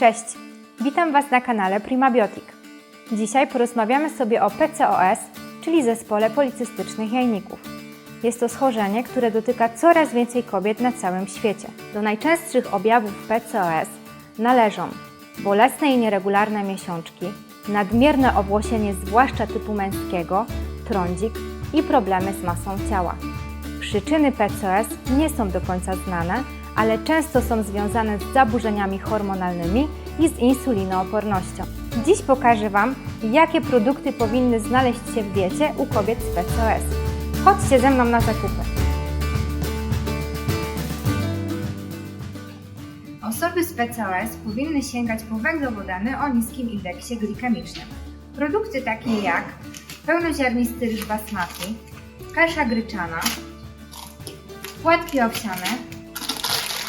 Cześć, witam Was na kanale Primabiotic. Dzisiaj porozmawiamy sobie o PCOS, czyli zespole policystycznych jajników. Jest to schorzenie, które dotyka coraz więcej kobiet na całym świecie. Do najczęstszych objawów PCOS należą bolesne i nieregularne miesiączki, nadmierne owłosienie zwłaszcza typu męskiego, trądzik i problemy z masą ciała. Przyczyny PCOS nie są do końca znane, ale często są związane z zaburzeniami hormonalnymi i z insulinoopornością. Dziś pokażę Wam, jakie produkty powinny znaleźć się w diecie u kobiet z PCOS. Chodźcie ze mną na zakupy. Osoby z PCOS powinny sięgać po węglowodany o niskim indeksie glikemicznym. Produkty takie jak pełnoziarnisty ryż basmati, kasza gryczana, płatki owsiane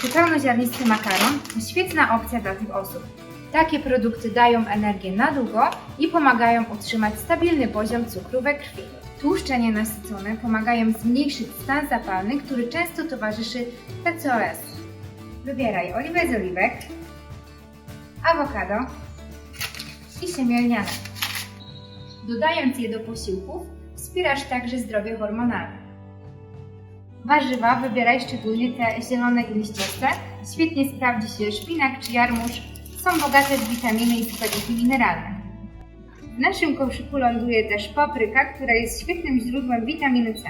pełnoziarnisty makaron to świetna opcja dla tych osób. Takie produkty dają energię na długo i pomagają utrzymać stabilny poziom cukru we krwi. Tłuszcze nienasycone pomagają zmniejszyć stan zapalny, który często towarzyszy PCOS. Wybieraj oliwę z oliwek, awokado i siemię. Dodając je do posiłków, wspierasz także zdrowie hormonalne. Warzywa wybieraj szczególnie te zielone i liściaste. Świetnie sprawdzi się szpinak czy jarmuż. Są bogate w witaminy i składniki mineralne. W naszym koszyku ląduje też papryka, która jest świetnym źródłem witaminy C.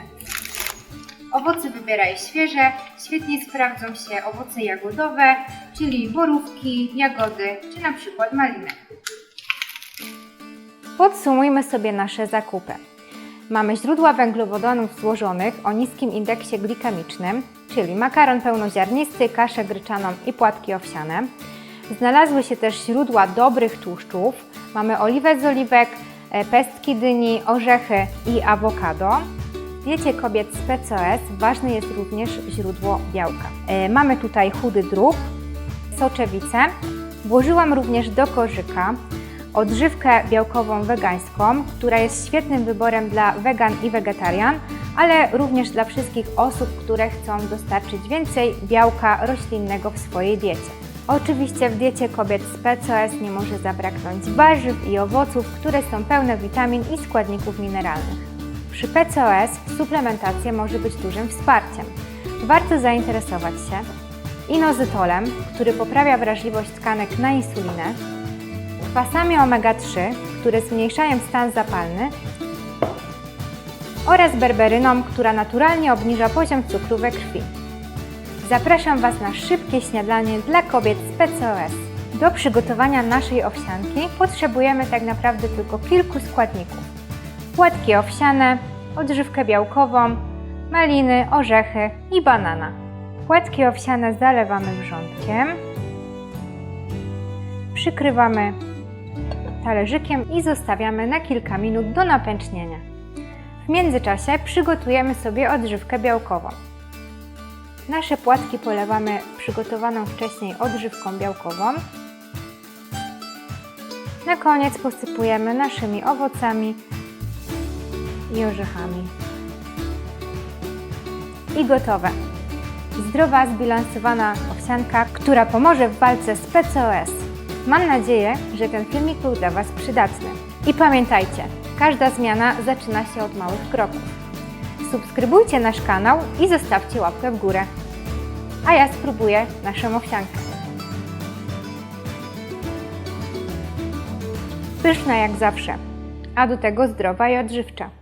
Owoce wybieraj świeże. Świetnie sprawdzą się owoce jagodowe, czyli borówki, jagody czy na przykład maliny. Podsumujmy sobie nasze zakupy. Mamy źródła węglowodanów złożonych o niskim indeksie glikemicznym, czyli makaron pełnoziarnisty, kaszę gryczaną i płatki owsiane. Znalazły się też źródła dobrych tłuszczów. Mamy oliwę z oliwek, e, pestki dyni, orzechy i awokado. W diecie kobiet z PCOS ważne jest również źródło białka. E, Mamy tutaj chudy drób, soczewicę. Włożyłam również do korzyka odżywkę białkową wegańską, która jest świetnym wyborem dla wegan i wegetarian, ale również dla wszystkich osób, które chcą dostarczyć więcej białka roślinnego w swojej diecie. Oczywiście w diecie kobiet z PCOS nie może zabraknąć warzyw i owoców, które są pełne witamin i składników mineralnych. Przy PCOS suplementacja może być dużym wsparciem. Warto zainteresować się inozytolem, który poprawia wrażliwość tkanek na insulinę, kwasami omega-3, które zmniejszają stan zapalny oraz berberyną, która naturalnie obniża poziom cukru we krwi. Zapraszam Was na szybkie śniadanie dla kobiet z PCOS. Do przygotowania naszej owsianki potrzebujemy tak naprawdę tylko kilku składników. Płatki owsiane, odżywkę białkową, maliny, orzechy i banana. Płatki owsiane zalewamy wrzątkiem. Przykrywamy talerzykiem i zostawiamy na kilka minut do napęcznienia. W międzyczasie przygotujemy sobie odżywkę białkową. Nasze płatki polewamy przygotowaną wcześniej odżywką białkową. Na koniec posypujemy naszymi owocami i orzechami. I gotowe. Zdrowa, zbilansowana owsianka, która pomoże w walce z PCOS. Mam nadzieję, że ten filmik był dla Was przydatny. I pamiętajcie, każda zmiana zaczyna się od małych kroków. Subskrybujcie nasz kanał i zostawcie łapkę w górę. A ja spróbuję naszą owsiankę. Pyszna jak zawsze, a do tego zdrowa i odżywcza.